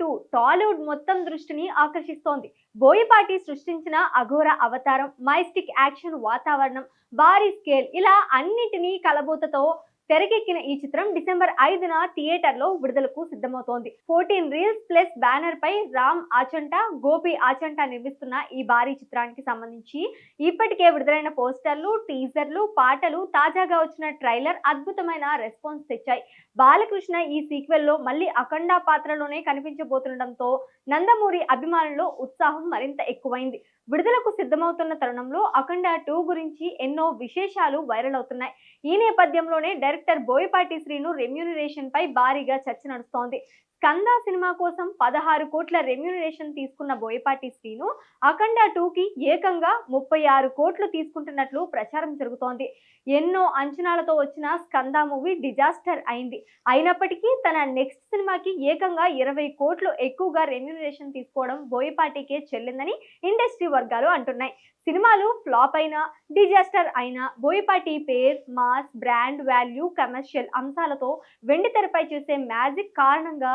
Two Tollywood మొత్తం దృష్టిని ఆకర్షిస్తోంది. బోయపాటి సృష్టించిన అఘోర అవతారం మైస్టిక్ యాక్షన్ వాతావరణం భారీ స్కేల్ ఇలా అన్నిటినీ కలబోతతో తెరకెక్కిన ఈ చిత్రం డిసెంబర్ ఐదున థియేటర్లో విడుదలకు సిద్ధమవుతోంది. ఫోర్టీన్ రీల్స్ ప్లస్ బ్యానర్ పై రామ్ ఆచంట గోపి ఆచంట నిర్మిస్తున్న ఈ భారీ చిత్రానికి సంబంధించి ఇప్పటికే విడుదలైన పోస్టర్లు టీజర్లు పాటలు తాజాగా వచ్చిన ట్రైలర్ అద్భుతమైన రెస్పాన్స్ తెచ్చాయి. బాలకృష్ణ ఈ సీక్వెల్లో మళ్ళీ అఖండ పాత్రలోనే కనిపించబోతుండటంతో నందమూరి అభిమానుల్లో ఉత్సాహం మరింత ఎక్కువైంది. విడుదలకు సిద్ధమవుతున్న తరుణంలో అఖండ టూ గురించి ఎన్నో విశేషాలు వైరల్ అవుతున్నాయి. ఈ నేపథ్యంలోనే డైరెక్టర్ బోయపాటి శ్రీను రెమ్యూనరేషన్ పై భారీగా చర్చ నడుస్తోంది. స్కంద సినిమా కోసం పదహారు కోట్ల రెమ్యూనరేషన్ తీసుకున్న బోయపాటి శ్రీను అఖండ టూకి ఏకంగా ముప్పై ఆరు కోట్లు తీసుకుంటున్నట్లు ప్రచారం జరుగుతోంది. ఎన్నో అంచనాలతో వచ్చిన స్కంద మూవీ డిజాస్టర్ అయింది. అయినప్పటికీ తన నెక్స్ట్ సినిమాకి ఏకంగా ఇరవై కోట్లు ఎక్కువగా రెమ్యూనరేషన్ తీసుకోవడం బోయపాటికే చెల్లిందని ఇండస్ట్రీ వర్గాలు అంటున్నాయి. సినిమాలు ఫ్లాప్ అయినా డిజాస్టర్ అయినా బోయపాటి పేర్ మాస్ బ్రాండ్ వాల్యూ కమర్షియల్ అంశాలతో వెండి తెరపై చేసే మ్యాజిక్ కారణంగా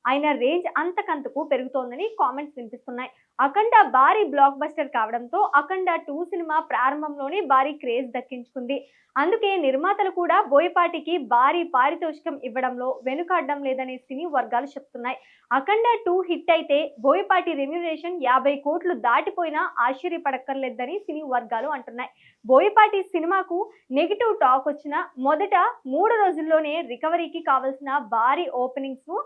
ఆయన రేంజ్ అంతకంతకు పెరుగుతోందని కామెంట్స్ వినిపిస్తున్నాయి. అఖండ భారీ బ్లాక్ బస్టర్ కావడంతో అఖండ టూ సినిమా ప్రారంభంలోనే భారీ క్రేజ్ దక్కించుకుంది. అందుకే నిర్మాతలు కూడా బోయపాటికి భారీ పారితోషికం ఇవ్వడంలో వెనుకాడడం లేదనే సినీ వర్గాలు చెప్తున్నాయి. అఖండ టూ హిట్ అయితే బోయపాటి రెమ్యునరేషన్ యాభై కోట్లు దాటిపోయినా ఆశ్చర్యపడక్కర్లేదని సినీ వర్గాలు అంటున్నాయి. బోయపాటి సినిమాకు నెగిటివ్ టాక్ వచ్చిన మొదట మూడు రోజుల్లోనే రికవరీకి కావలసిన భారీ ఓపెనింగ్స్ను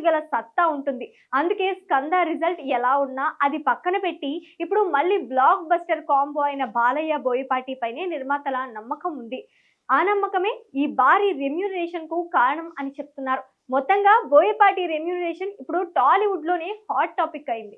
అందించగల సత్తా ఉంటుంది. అందుకే స్కంద రిజల్ట్ ఎలా ఉన్నా అది పక్కన పెట్టి ఇప్పుడు మళ్ళీ బ్లాక్ బస్టర్ కాంబో అయిన బాలయ్య బోయపాటి పైనే నిర్మాతల నమ్మకం ఉంది. ఆ నమ్మకమే ఈ భారీ రెమ్యూనరేషన్కు కారణం అని చెప్తున్నారు. మొత్తంగా బోయపాటి రెమ్యూనరేషన్ ఇప్పుడు టాలీవుడ్లోనే హాట్ టాపిక్ అయింది.